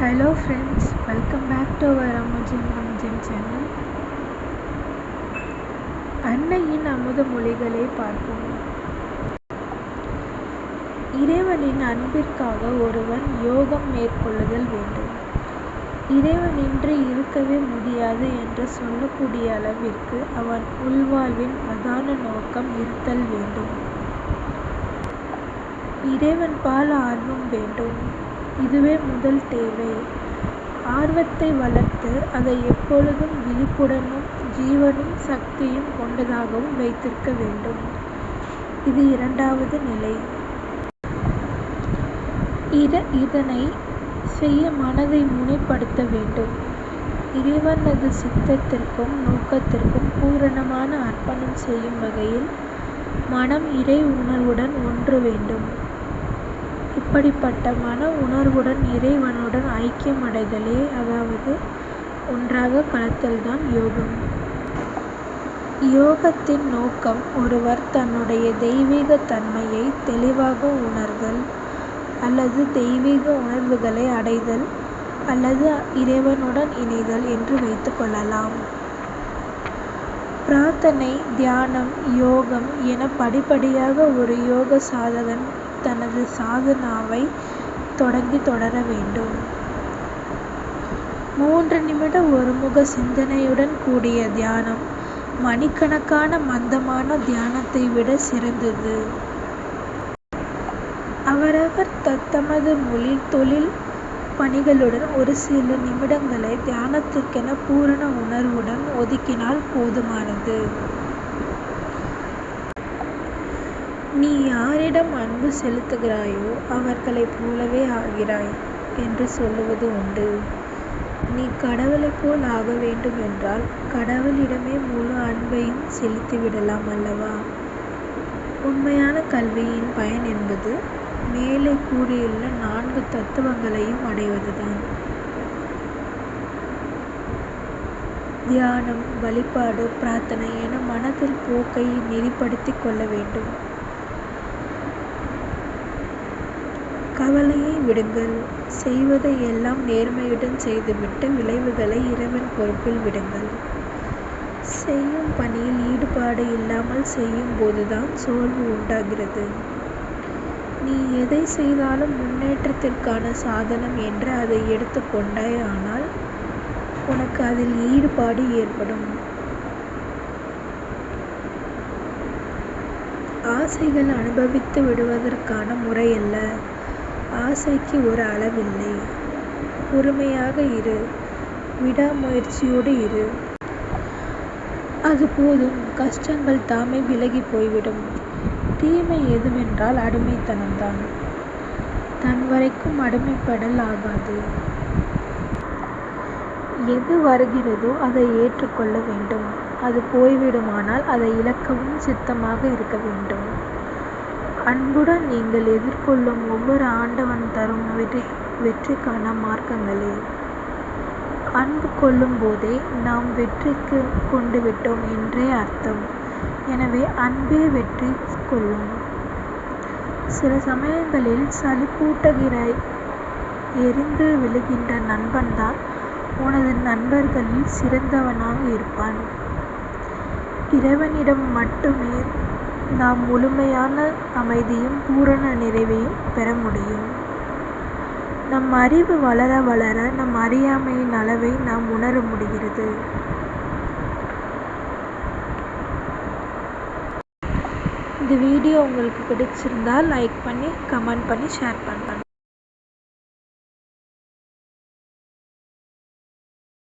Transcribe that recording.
Hello friends welcome back to our அமுஜின் அமுஜின் channel அன்னையின் அமுத மொழிகளை பார்ப்போம். இறைவனின் அன்பிற்காக ஒருவன் யோகம் மேற்கொள்ளுதல் வேண்டும். இறைவனின்றி இருக்கவே முடியாது என்று சொல்லக்கூடிய அளவிற்கு அவன் உள்வாழ்வின் பிரதான நோக்கம் இருத்தல் வேண்டும். இறைவன் பால் ஆர்வம் வேண்டும். இதுவே முதல் தேவை. ஆர்வத்தை வளர்த்து அதை எப்பொழுதும் விழிப்புடனும் ஜீவனும் சக்தியும் கொண்டதாகவும் வைத்திருக்க வேண்டும். இது இரண்டாவது நிலை. இத இதனை செய்ய மனதை முனைப்படுத்த வேண்டும். இறைவனது சித்தத்திற்கும் நோக்கத்திற்கும் பூரணமான அர்ப்பணம் செய்யும் வகையில் மனம் இறை உணர்வுடன் ஒன்று வேண்டும். இப்படிப்பட்ட மன உணர்வுடன் இறைவனுடன் ஐக்கியமடைதலே அதாவது ஒன்றாக கலத்தல்தான் யோகம். யோகத்தின் நோக்கம் ஒருவர் தன்னுடைய தெய்வீக தன்மையை தெளிவாக உணர்தல் அல்லது தெய்வீக உணர்வுகளை அடைதல் அல்லது இறைவனுடன் இணைதல் என்று வைத்துக் கொள்ளலாம். பிரார்த்தனை தியானம் யோகம் என படிப்படியாக ஒரு யோக சாதகன் தனது சாதனாவை தொடங்கி தொடர வேண்டும். மூன்று நிமிட ஒருமுக சிந்தனையுடன் கூடிய தியானம் மணிக்கணக்கான மந்தமான தியானத்தை விட சிறந்தது. அவரவர் தத்தமது மொழி தொழில் பணிகளுடன் ஒரு சில நிமிடங்களை தியானத்திற்கென பூரண உணர்வுடன் ஒதுக்கினால் போதுமானது. நீ யாரிடம் அன்பு செலுத்துகிறாயோ அவர்களைப் போலவே ஆகிறாய் என்று சொல்லுவது உண்டு. நீ கடவுளைப் போல் ஆக வேண்டும் என்றால் கடவுளிடமே முழு அன்பையும் செலுத்திவிடலாம் அல்லவா? உண்மையான கல்வியின் பயன் என்பது மேலே கூறியுள்ள நான்கு தத்துவங்களையும் அடைவதுதான். தியானம் வழிபாடு பிரார்த்தனை என மனதில் போக்கை நெறிப்படுத்திக் கொள்ள வேண்டும். கவலையை விடுங்கள். செய்வதை எல்லாம் நேர்மையுடன் செய்துவிட்டு விளைவுகளை இறைவன் பொறுப்பில் விடுங்கள். செய்யும் பணியில் ஈடுபாடு இல்லாமல் செய்யும் போதுதான் சோர்வு உண்டாகிறது. நீ எதை செய்தாலும் முன்னேற்றத்திற்கான சாதனம் என்று அதை எடுத்துக்கொண்டாய் ஆனால் உனக்கு அதில் ஈடுபாடு ஏற்படும். ஆசைகள் அனுபவித்து விடுவதற்கான முறையல்ல ஆசைக்கு ஒரு அளவில்லை. பொறுமையாக இரு. விடாமுயற்சியோடு இரு. அது போதும். கஷ்டங்கள் தாமே விலகி போய்விடும். தீமை எதுவென்றால் அடிமைத்தனம்தான். தன் வரைக்கும் அடிமைப்படல் ஆகாது. எது வருகிறதோ அதை ஏற்றுக்கொள்ள வேண்டும். அது போய்விடுமானால் அதை இழக்கவும் சித்தமாக இருக்க வேண்டும். அன்புடன் நீங்கள் எதிர்கொள்ளும் ஒவ்வொரு ஆண்டவன் தரும் வெற்றி வெற்றிக்கான மார்க்கங்களே. அன்பு கொள்ளும் போதே நாம் வெற்றிக்கு கொண்டு விட்டோம் என்றே அர்த்தம். எனவே அன்பே வெற்றி கொள்ளும். சில சமயங்களில் சளிப்பூட்டுகிற எரிந்து விழுகின்ற நண்பன்தான் உனது நண்பர்களில் சிறந்தவனாக இருப்பான். இறைவனிடம் மட்டுமே நாம் முழுமையான அமைதியும் பூரண நிறைவையும் பெற முடியும். நம் அறிவு வளர வளர நம் அறியாமையின் அளவை நாம் உணர முடிகிறது. இந்த வீடியோ உங்களுக்கு பிடிச்சிருந்தால் லைக் பண்ணி கமெண்ட் பண்ணி ஷேர் பண்ணுங்கள்